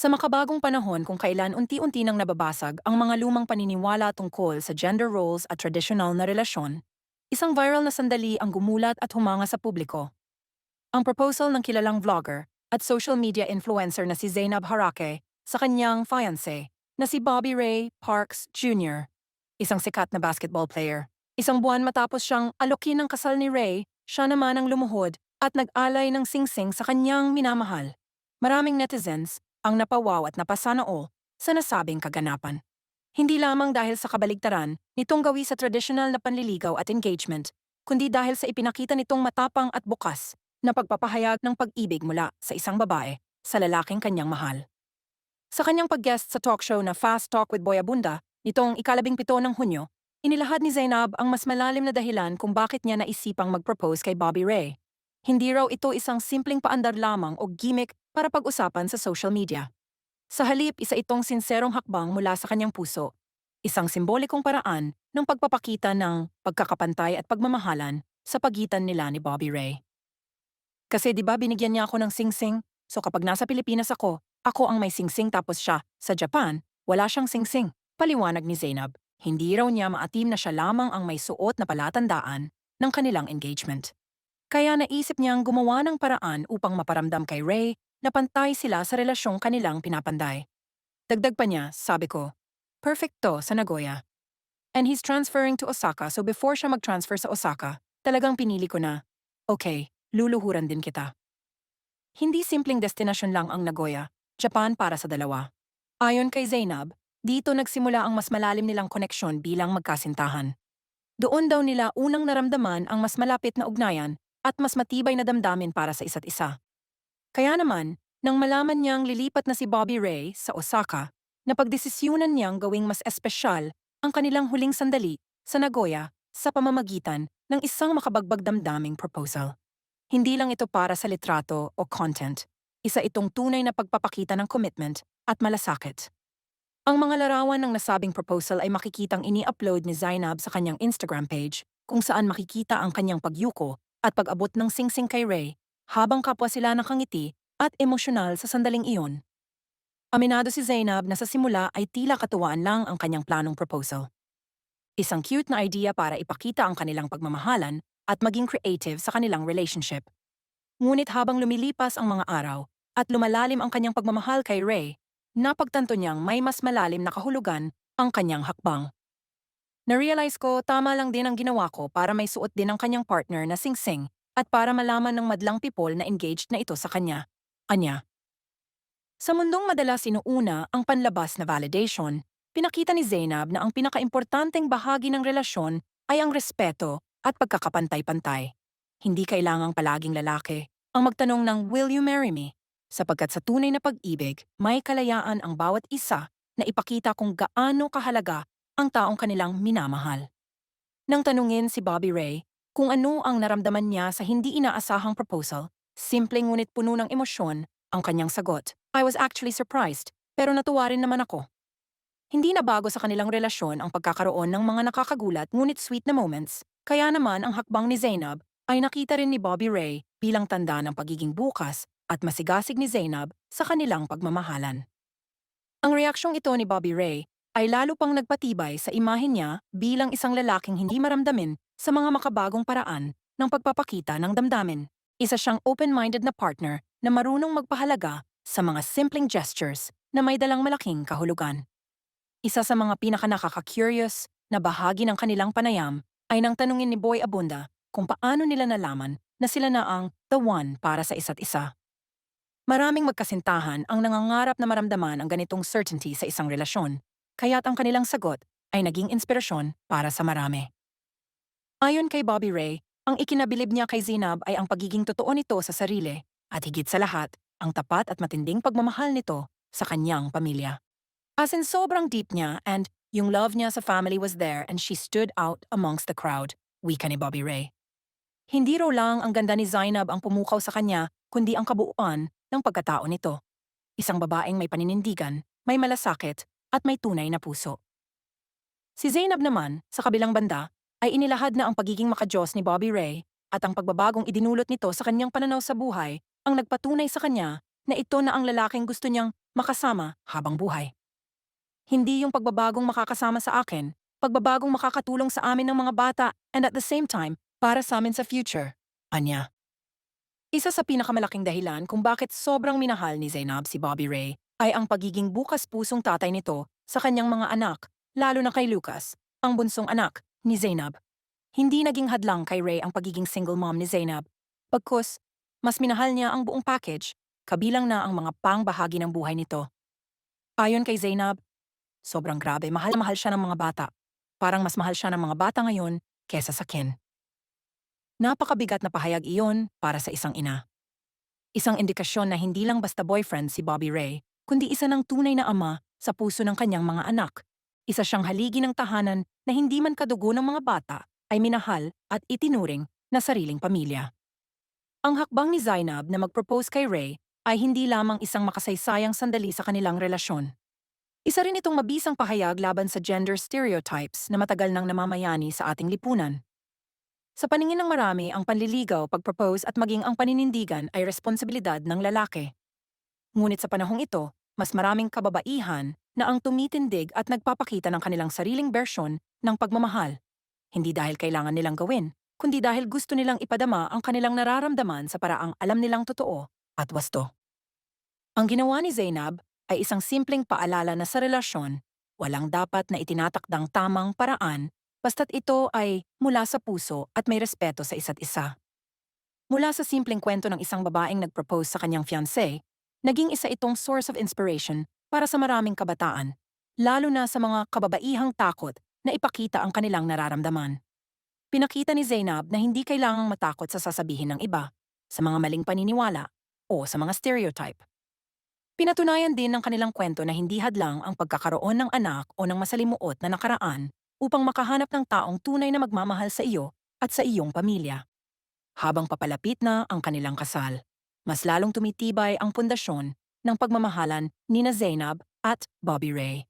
Sa makabagong panahon kung kailan unti-unti nang nababasag ang mga lumang paniniwala tungkol sa gender roles at traditional na relasyon, isang viral na sandali ang gumulat at humanga sa publiko. Ang proposal ng kilalang vlogger at social media influencer na si Zainab Harake sa kanyang fiancé na si Bobby Ray Parks Jr., isang sikat na basketball player. Isang buwan matapos siyang alokin ng kasal ni Ray, siya naman ang lumuhod at nag-alay ng singsing sa kanyang minamahal. Maraming netizens ang napawaw at napasanoo sa nasabing kaganapan. Hindi lamang dahil sa kabaligtaran nitong gawi sa traditional na panliligaw at engagement, kundi dahil sa ipinakita nitong matapang at bukas na pagpapahayag ng pag-ibig mula sa isang babae sa lalaking kanyang mahal. Sa kanyang pag-guest sa talk show na Fast Talk with Boy Abunda nitong ikalabing pito ng Hunyo, inilahad ni Zainab ang mas malalim na dahilan kung bakit niya naisipang mag-propose kay Bobby Ray. Hindi raw ito isang simpleng paandar lamang o gimmick para pag-usapan sa social media. Sa halip, isa itong sinserong hakbang mula sa kanyang puso, isang simbolikong paraan ng pagpapakita ng pagkakapantay at pagmamahalan sa pagitan nila ni Bobby Ray. Kasi di ba binigyan niya ako ng singsing? So kapag nasa Pilipinas ako, ako ang may singsing tapos siya, sa Japan, wala siyang singsing. Paliwanag ni Zainab, hindi raw niya maatim na siya lamang ang may suot na palatandaan ng kanilang engagement. Kaya naisip niyang gumawa ng paraan upang maparamdam kay Ray na pantay sila sa relasyong kanilang pinapanday. Dagdag pa niya, sabi ko, perfect to sa Nagoya. And he's transferring to Osaka so before siya mag-transfer sa Osaka, talagang pinili ko na, okay, luluhuran din kita. Hindi simpleng destinasyon lang ang Nagoya, Japan para sa dalawa. Ayon kay Zainab, dito nagsimula ang mas malalim nilang koneksyon bilang magkasintahan. Doon daw nila unang naramdaman ang mas malapit na ugnayan at mas matibay na damdamin para sa isa't isa. Kaya naman, nang malaman niyang lilipat na si Bobby Ray sa Osaka, napagdesisyunan niyang gawing mas espesyal ang kanilang huling sandali sa Nagoya sa pamamagitan ng isang makabagbag damdaming proposal. Hindi lang ito para sa litrato o content, isa itong tunay na pagpapakita ng commitment at malasakit. Ang mga larawan ng nasabing proposal ay makikitang ini-upload ni Zainab sa kanyang Instagram page kung saan makikita ang kanyang pagyuko at pag-abot ng singsing kay Ray habang kapwa sila nakangiti at emosyonal sa sandaling iyon. Aminado si Zainab na sa simula ay tila katuwaan lang ang kanyang planong proposal. Isang cute na idea para ipakita ang kanilang pagmamahalan at maging creative sa kanilang relationship. Ngunit habang lumilipas ang mga araw at lumalalim ang kanyang pagmamahal kay Ray, napagtanto niyang may mas malalim na kahulugan ang kanyang hakbang. Na-realize ko tama lang din ang ginawa ko para may suot din ang kanyang partner na singsing at para malaman ng madlang people na engaged na ito sa kanya. Anya. Sa mundong madalas sinuuna ang panlabas na validation, pinakita ni Zainab na ang pinakaimportanteng bahagi ng relasyon ay ang respeto at pagkakapantay-pantay. Hindi kailangang palaging lalaki ang magtanong ng Will you marry me? Sapagkat sa tunay na pag-ibig, may kalayaan ang bawat isa na ipakita kung gaano kahalaga ang taong kanilang minamahal. Nang tanungin si Bobby Ray kung ano ang naramdaman niya sa hindi inaasahang proposal, simpleng ngunit puno ng emosyon ang kanyang sagot. I was actually surprised, pero natuwa rin naman ako. Hindi na bago sa kanilang relasyon ang pagkakaroon ng mga nakakagulat ngunit sweet na moments, kaya naman ang hakbang ni Zainab ay nakita rin ni Bobby Ray bilang tanda ng pagiging bukas at masigasig ni Zainab sa kanilang pagmamahalan. Ang reaksyong ito ni Bobby Ray ay lalo pang nagpatibay sa imahe niya bilang isang lalaking hindi maramdamin sa mga makabagong paraan ng pagpapakita ng damdamin. Isa siyang open-minded na partner na marunong magpahalaga sa mga simpleng gestures na may dalang malaking kahulugan. Isa sa mga pinaka-nakaka-curious na bahagi ng kanilang panayam ay nang tanungin ni Boy Abunda kung paano nila nalaman na sila na ang the one para sa isa't isa. Maraming magkasintahan ang nangangarap na maramdaman ang ganitong certainty sa isang relasyon, kaya't ang kanilang sagot ay naging inspirasyon para sa marami. Ayon kay Bobby Ray, ang ikinabilib niya kay Zainab ay ang pagiging totoo nito sa sarili at higit sa lahat, ang tapat at matinding pagmamahal nito sa kanyang pamilya. As in sobrang deep niya and yung love niya sa family was there and she stood out amongst the crowd, wika ni Bobby Ray. Hindi raw lang ang ganda ni Zainab ang pumukaw sa kanya, kundi ang kabuuan ng pagkatao nito. Isang babaeng may paninindigan, may malasakit, at may tunay na puso. Si Zainab naman, sa kabilang banda, ay inilahad na ang pagiging makajos ni Bobby Ray at ang pagbabagong idinulot nito sa kanyang pananaw sa buhay ang nagpatunay sa kanya na ito na ang lalaking gusto niyang makasama habang buhay. Hindi yung pagbabagong makakasama sa akin, pagbabagong makakatulong sa amin ng mga bata and at the same time, para sa amin sa future. Anya. Isa sa pinakamalaking dahilan kung bakit sobrang minahal ni Zainab si Bobby Ray ay ang pagiging bukas pusong tatay nito sa kanyang mga anak, lalo na kay Lucas, ang bunsong anak ni Zainab. Hindi naging hadlang kay Ray ang pagiging single mom ni Zainab. Pagkus, mas minahal niya ang buong package, kabilang na ang mga pangbahagi ng buhay nito. Ayon kay Zainab, sobrang grabe, mahal mahal siya ng mga bata. Parang mas mahal siya ng mga bata ngayon kesa sa Ken. Napakabigat na pahayag iyon para sa isang ina. Isang indikasyon na hindi lang basta boyfriend si Bobby Ray, kundi isa ng tunay na ama sa puso ng kanyang mga anak. Isa siyang haligi ng tahanan na hindi man kadugo ng mga bata ay minahal at itinuring na sariling pamilya. Ang hakbang ni Zainab na mag-propose kay Ray ay hindi lamang isang makasaysayang sandali sa kanilang relasyon. Isa rin itong mabisang pahayag laban sa gender stereotypes na matagal nang namamayani sa ating lipunan. Sa paningin ng marami, ang panliligaw, pag-propose at maging ang paninindigan ay responsibilidad ng lalaki. Ngunit sa panahong ito, mas maraming kababaihan na ang tumitindig at nagpapakita ng kanilang sariling bersyon ng pagmamahal. Hindi dahil kailangan nilang gawin, kundi dahil gusto nilang ipadama ang kanilang nararamdaman sa paraang alam nilang totoo at wasto. Ang ginawa ni Zainab ay isang simpleng paalala na sa relasyon, walang dapat na itinatakdang tamang paraan basta't ito ay mula sa puso at may respeto sa isa't isa. Mula sa simpleng kwento ng isang babaeng nag-propose sa kanyang fiancé, naging isa itong source of inspiration para sa maraming kabataan, lalo na sa mga kababaihang takot na ipakita ang kanilang nararamdaman. Pinakita ni Zainab na hindi kailangang matakot sa sasabihin ng iba, sa mga maling paniniwala, o sa mga stereotype. Pinatunayan din ng kanilang kwento na hindi hadlang ang pagkakaroon ng anak o ng masalimuot na nakaraan upang makahanap ng taong tunay na magmamahal sa iyo at sa iyong pamilya. Habang papalapit na ang kanilang kasal, mas lalong tumitibay ang pundasyon ng pagmamahalan ni na Zainab at Bobby Ray.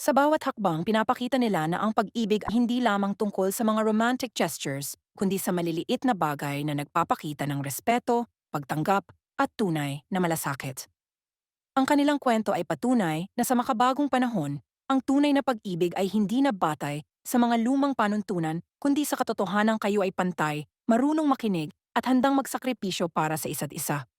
Sa bawat hakbang, pinapakita nila na ang pag-ibig ay hindi lamang tungkol sa mga romantic gestures, kundi sa maliliit na bagay na nagpapakita ng respeto, pagtanggap, at tunay na malasakit. Ang kanilang kwento ay patunay na sa makabagong panahon, ang tunay na pag-ibig ay hindi na batay sa mga lumang panuntunan kundi sa katotohanan kayo ay pantay, marunong makinig at handang magsakripisyo para sa isa't isa.